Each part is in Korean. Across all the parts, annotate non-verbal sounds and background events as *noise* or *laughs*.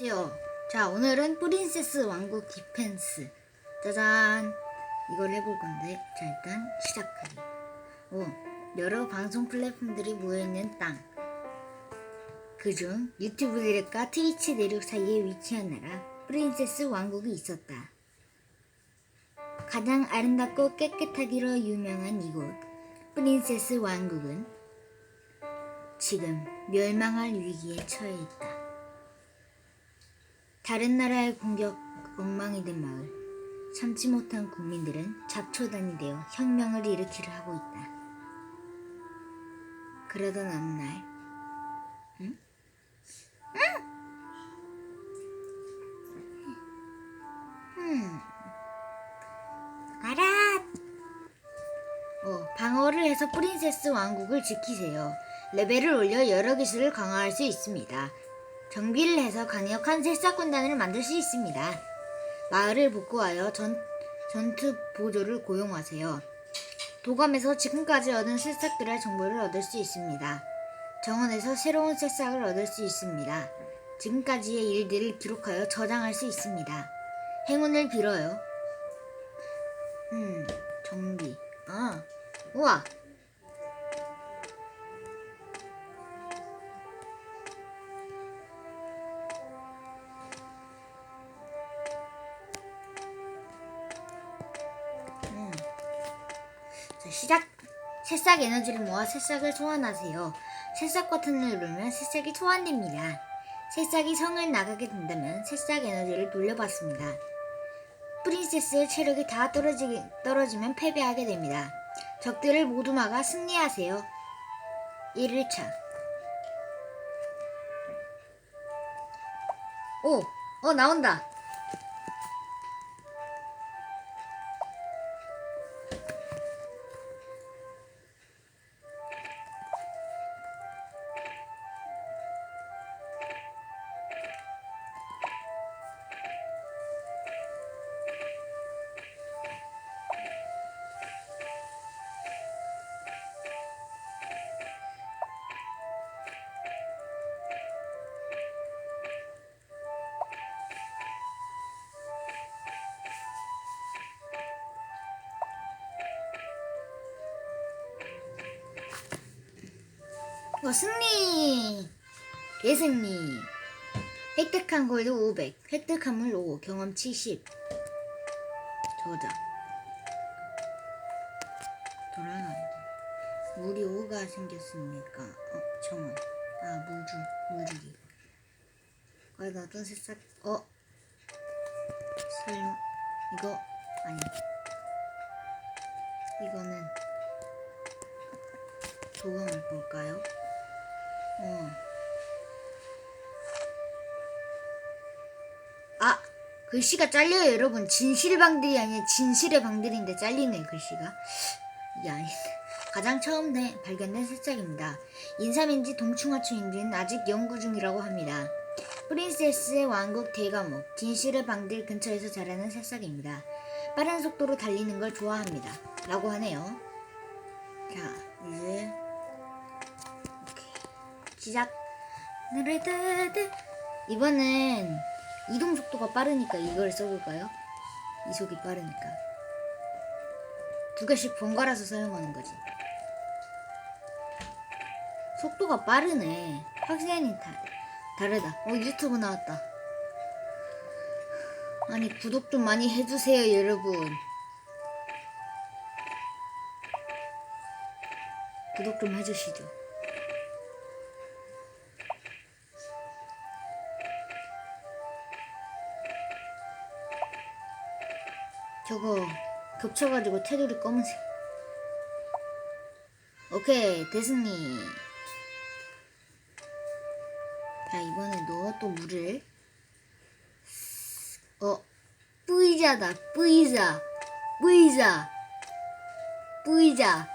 안녕하세요. 자, 오늘은 프린세스 왕국 디펜스. 짜잔. 이걸 해볼 건데, 자, 일단 시작하기. 오, 여러 방송 플랫폼들이 모여있는 땅. 그중 유튜브 대륙과 트위치 대륙 사이에 위치한 나라, 프린세스 왕국이 있었다. 가장 아름답고 깨끗하기로 유명한 이곳, 프린세스 왕국은 지금 멸망할 위기에 처해 있다. 다른 나라의 공격 엉망이 된 마을. 참지 못한 국민들은 잡초단이 되어 혁명을 일으키려 하고 있다. 그러던 어느 날, 응? 응? 음. 알아. 어, 방어를 해서 프린세스 왕국을 지키세요. 레벨을 올려 여러 기술을 강화할 수 있습니다. 정비를 해서 강력한 새싹군단을 만들 수 있습니다. 마을을 복구하여 전, 전투 보조를 고용하세요. 도감에서 지금까지 얻은 새싹들의 정보를 얻을 수 있습니다. 정원에서 새로운 새싹을 얻을 수 있습니다. 지금까지의 일들을 기록하여 저장할 수 있습니다. 행운을 빌어요. 음, 정비. 아, 우와. 자, 시작! 새싹 에너지를 모아 새싹을 소환하세요. 새싹 버튼을 누르면 새싹이 소환됩니다. 새싹이 성을 나가게 된다면 새싹 에너지를 돌려받습니다. 프린세스의 체력이 다 떨어지, 떨어지면 패배하게 됩니다. 적들을 모두 막아 승리하세요. 1일차 오! 어, 나온다! 어, 승리! 대승리! 획득한 골드 500, 획득한 물 5, 경험 70. 저자. 돌아가기. 물이 5가 생겼으니까, 어, 정원. 아, 물주, 물주기. 거기다 어떤 새싹, 어? 설마, 이거, 아니. 이거는, 도감을 볼까요? 어. 아, 글씨가 잘려요, 여러분. 진실의 방들이 아니라 진실의 방들인데 잘리네, 글씨가. 이게 아닌데. *laughs* 가장 처음 내, 발견된 새싹입니다. 인삼인지 동충하초인지는 아직 연구 중이라고 합니다. 프린세스의 왕국 대감목, 진실의 방들 근처에서 자라는 새싹입니다. 빠른 속도로 달리는 걸 좋아합니다. 라고 하네요. 자, 이제 시작. 이번엔 이동 속도가 빠르니까 이걸 써볼까요? 이속이 빠르니까. 두 개씩 번갈아서 사용하는 거지. 속도가 빠르네. 확실히 다, 다르다. 어, 유튜브 나왔다. 아니, 구독 좀 많이 해주세요, 여러분. 구독 좀 해주시죠. 저거 겹쳐가지고 테두리 검은색. 오케이 대승리. 자 이번에도 또 물을. 어 뿌이자다 뿌이자. 뿌이자. 뿌이자.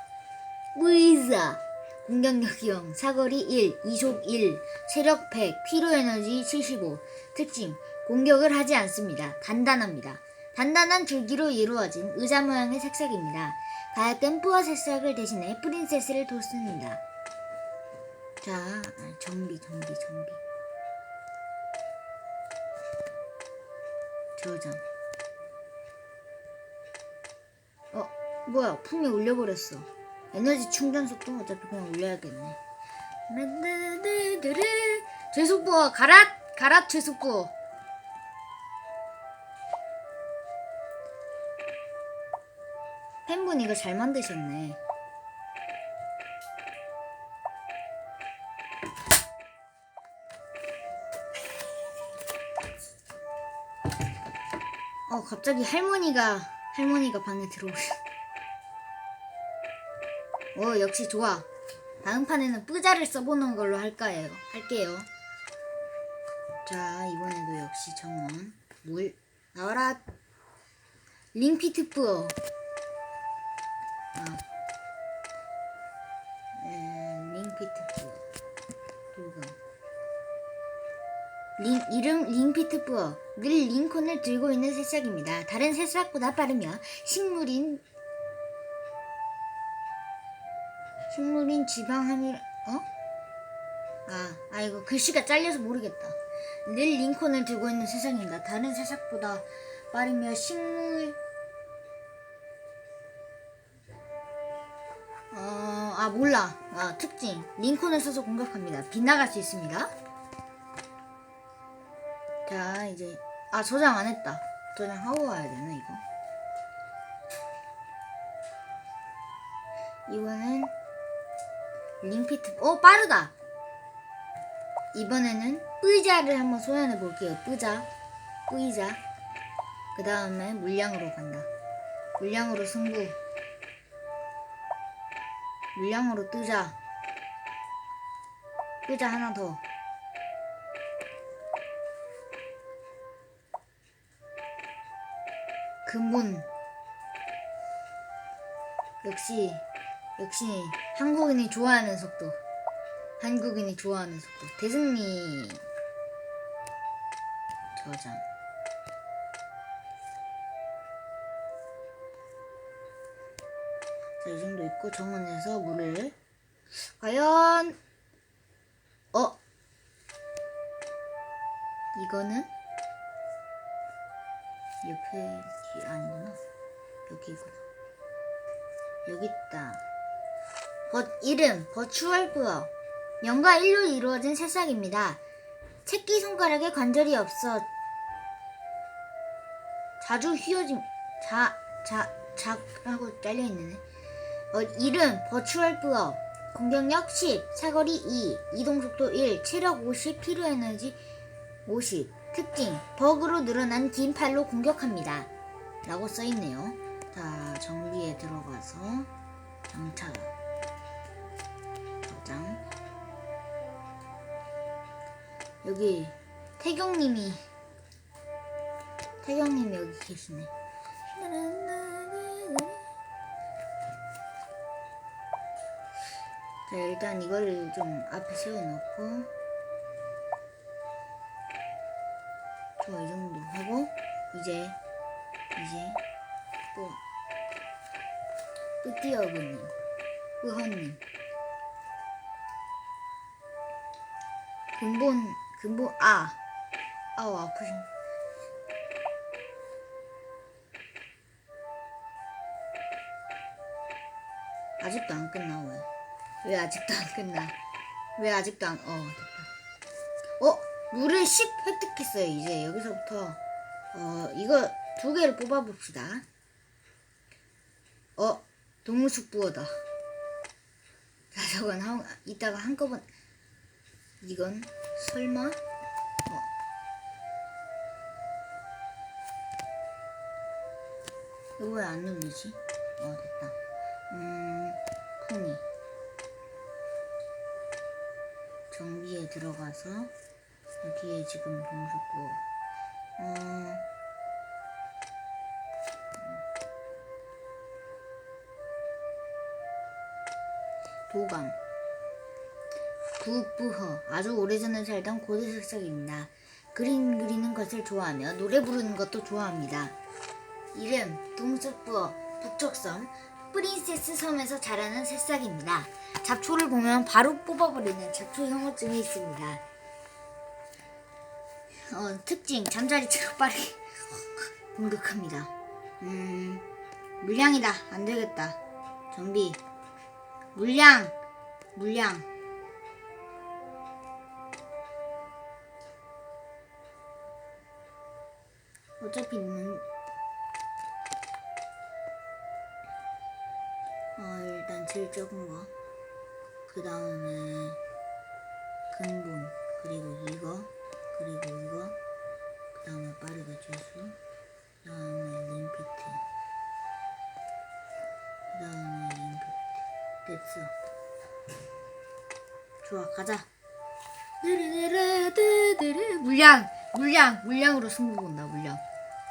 뿌이자. 공격력 0 사거리 1 이속 1 체력 100 피로에너지 75 특징 공격을 하지 않습니다. 단단합니다 단단한 줄기로 이루어진 의자 모양의 색색입니다. 가약된 뿌어 색색을 대신해 프린세스를 뒀습니다. 자, 아, 정비, 정비, 정비. 저장. 어, 뭐야? 품이 올려버렸어. 에너지 충전 속도 어차피 그냥 올려야겠네. 르르르르르. 제속부어 가랏 가랏 제속부 어. 팬분 이거 잘 만드셨네. 어 갑자기 할머니가 할머니가 방에 들어오셨. 어 역시 좋아. 다음 판에는 뿌자를 써보는 걸로 할까요? 할게요. 자 이번에도 역시 정원 물 나와라. 링피트 뿌어. 링, 이름 링피트 뿌어. 늘 링콘을 들고 있는 새싹입니다. 다른 새싹보다 빠르며 식물인 식물인 지방함이 어? 아, 아 이거 글씨가 잘려서 모르겠다. 늘 링콘을 들고 있는 새싹입니다. 다른 새싹보다 빠르며 식물 어, 아 몰라. 아 특징 링콘을 써서 공격합니다. 빗나갈 수 있습니다. 자 이제 아 저장 안 했다. 저장 하고 와야 되나 이거? 이거는 링피트 어 빠르다. 이번에는 뿌이자를 한번 소환해 볼게요. 뿌자, 뿌이자. 그 다음에 물량으로 간다. 물량으로 승부. 물량으로 뜨자. 뜨자 하나 더. 근본. 역시 역시 한국인이 좋아하는 속도. 한국인이 좋아하는 속도. 대승리. 저장. 자, 이 정도 있고 정원에서 물을 과연 어 이거는 옆에 기 아니구나 여기구나 여기 있다. 버, 이름 버추얼 부어 명과 일로 이루어진 새싹입니다. 새끼 손가락에 관절이 없어. 자주 휘어짐 자자자 하고 잘려 있네. 어, 이름 버추얼 뿌어 공격력 10 사거리 2 이동 속도 1 체력 50 필요 에너지 50 특징 버그로 늘어난 긴 팔로 공격합니다. 라고 써 있네요. 자 정비에 들어가서 장차 저장 여기 태경님이 태경님이 여기 계시네. 자 일단 이거를 좀 앞에 세워놓고 이제 이제 또 뿌띠어브님 뿌헌님 근본 근본 아 아우 아프신 아직도 안 끝나 왜? 왜 아직도 안 끝나? 왜 아직도 안? 어 됐다. 어 물을 10 획득했어요. 이제 여기서부터 어 이거 두 개를 뽑아 봅시다. 어 동물숙 부어다. 자 저건 한, 이따가 한꺼번에 이건 설마 어. 이거 왜 안 눌리지? 어 됐다. 음 풍이 정비에 들어가서 여기에 지금 동수고 어 도감 구부허 아주 오래전에 살던 고대 색색입니다. 그림 그리는 것을 좋아하며 노래 부르는 것도 좋아합니다. 이름 동석부어 북쪽섬 프린세스 섬에서 자라는 새싹입니다. 잡초를 보면 바로 뽑아버리는 잡초 혐오증이 있습니다. 어, 특징 잠자리처럼 빠르게 *laughs* 공격합니다. 음, 물량이다. 안 되겠다. 정비. 물량. 물량. 어차피 는 어, 일단 제일 적은 거. 그 다음에 근본 그리고 이거 그리고 이거 그 다음에 빠르게 죄수 그 다음에 림피트. 그 다음에 림피트. 됐어. 좋아 가자. 느르르르르르. 물량 물량 물량으로 승부 본다 물량.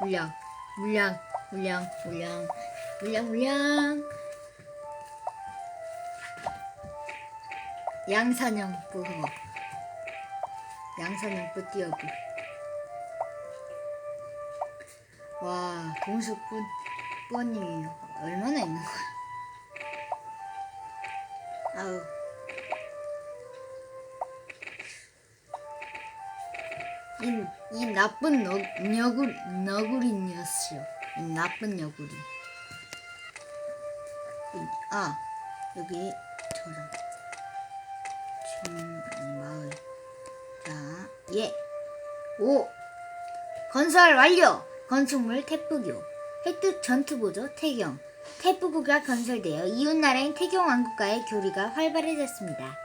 물량 물량 물량 물량 물량 물량. 양산형 뿌 그거 양산형 뿌 띄어기 와 동수 뿌 뿌님이 얼마나 있는 거야? 아우. 이, 이 나쁜 너, 너구리 너구리 녀석 이 나쁜 너구리. 이- 아 여기 저장 중 마을 자, 예. 오. 건설 완료. 건축물 태프교. 획득 전투보조 태경. 태프구가 건설되어 이웃나라인 태경왕국과의 교류가 활발해졌습니다.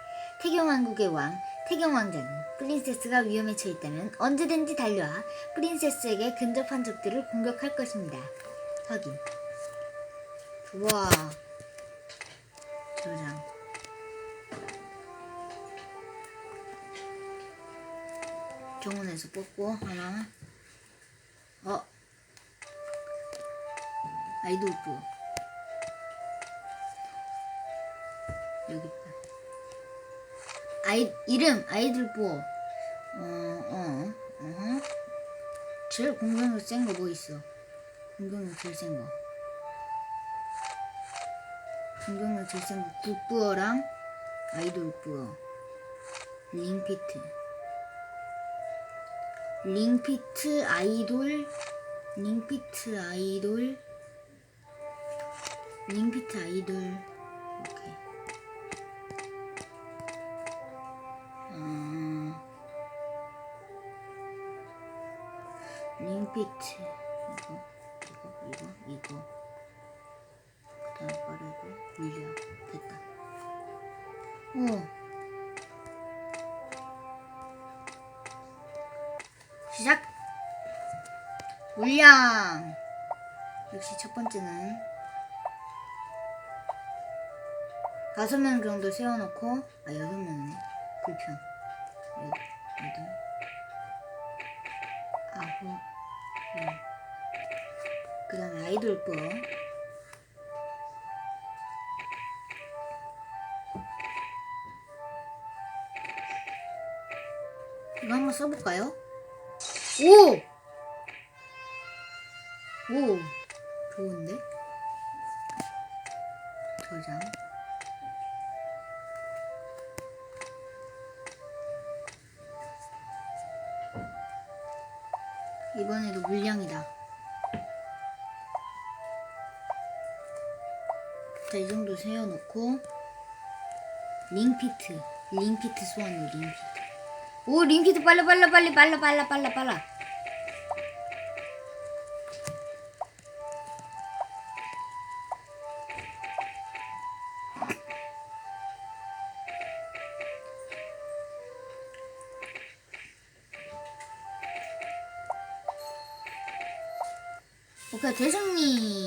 태경왕국의 왕, 태경왕자는 프린세스가 위험에 처했다면 언제든지 달려와 프린세스에게 근접한 적들을 공격할 것입니다. 확인. 우와. 정원에서 뽑고 하나. 어. 아이돌프 여기 있다. 아이 이름 아이돌프 어어 어, 제일 공격력 센거 뭐 있어? 공격력 제일 센거. 공격력 제일 센거. 국부어랑 아이돌프어. 링피트 링피트 아이돌 링피트 아이돌 링피트 아이돌. 오케이. 어, 링피트. 이거 이거 이거 이거 시작! 물량! 역시 첫 번째는 다섯 명 정도 세워놓고 아 여섯 명이네 불편 여- 여덟 아홉 그 다음에 아이돌 거 이거 한번 써볼까요? 오! 오! 좋은데? 저장. 이번에도 물량이다. 자, 이 정도 세워놓고, 링피트. 링피트 소환요, 링피트. 오, 링피트 빨라, 빨라, 빨리, 빨라, 빨라, 빨라, 빨라. 오케이, 대승리.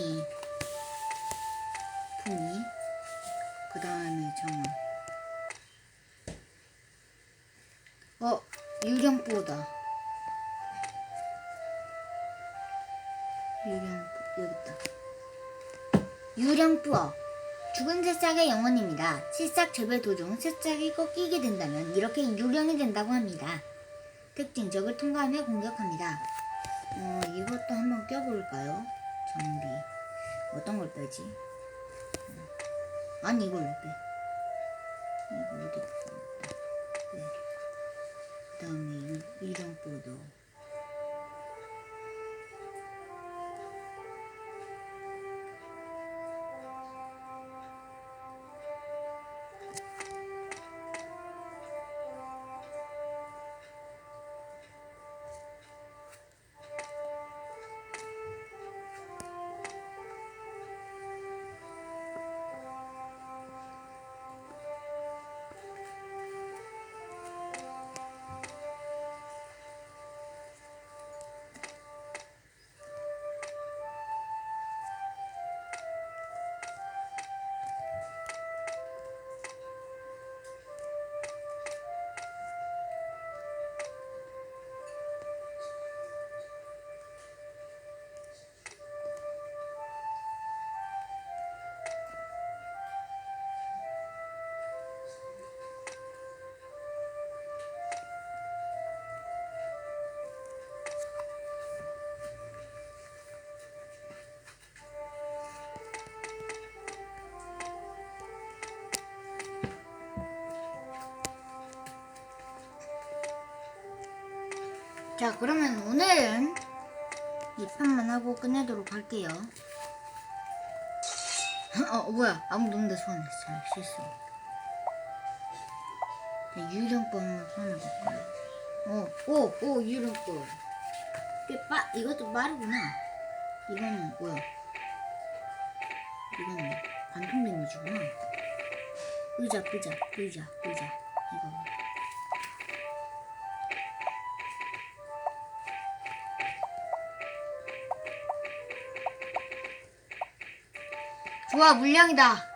유령뿌어. 죽은 새싹의 영혼입니다. 새싹 재배 도중 새싹이 꺾이게 된다면 이렇게 유령이 된다고 합니다. 특징 적을 통과하며 공격합니다. 어, 이것도 한번 껴볼까요? 정비. 어떤 걸 빼지? 어, 아니, 이걸로 빼. 이거 어디 있어? 네. 그 다음에 유령보도. 자, 그러면 오늘은 이 판만 하고 끝내도록 할게요. 어, 뭐야. 아무도 없는데 소환했어. 잘 실수. 자, 유령법 한번 소환해볼까요? 어, 오, 오, 유령법. 이게 빠, 이것도 빠르구나. 이거는 뭐야? 이거는 관통 데미지구나. 의자, 의자, 의자, 의자. 이거. 좋아, 물량이다.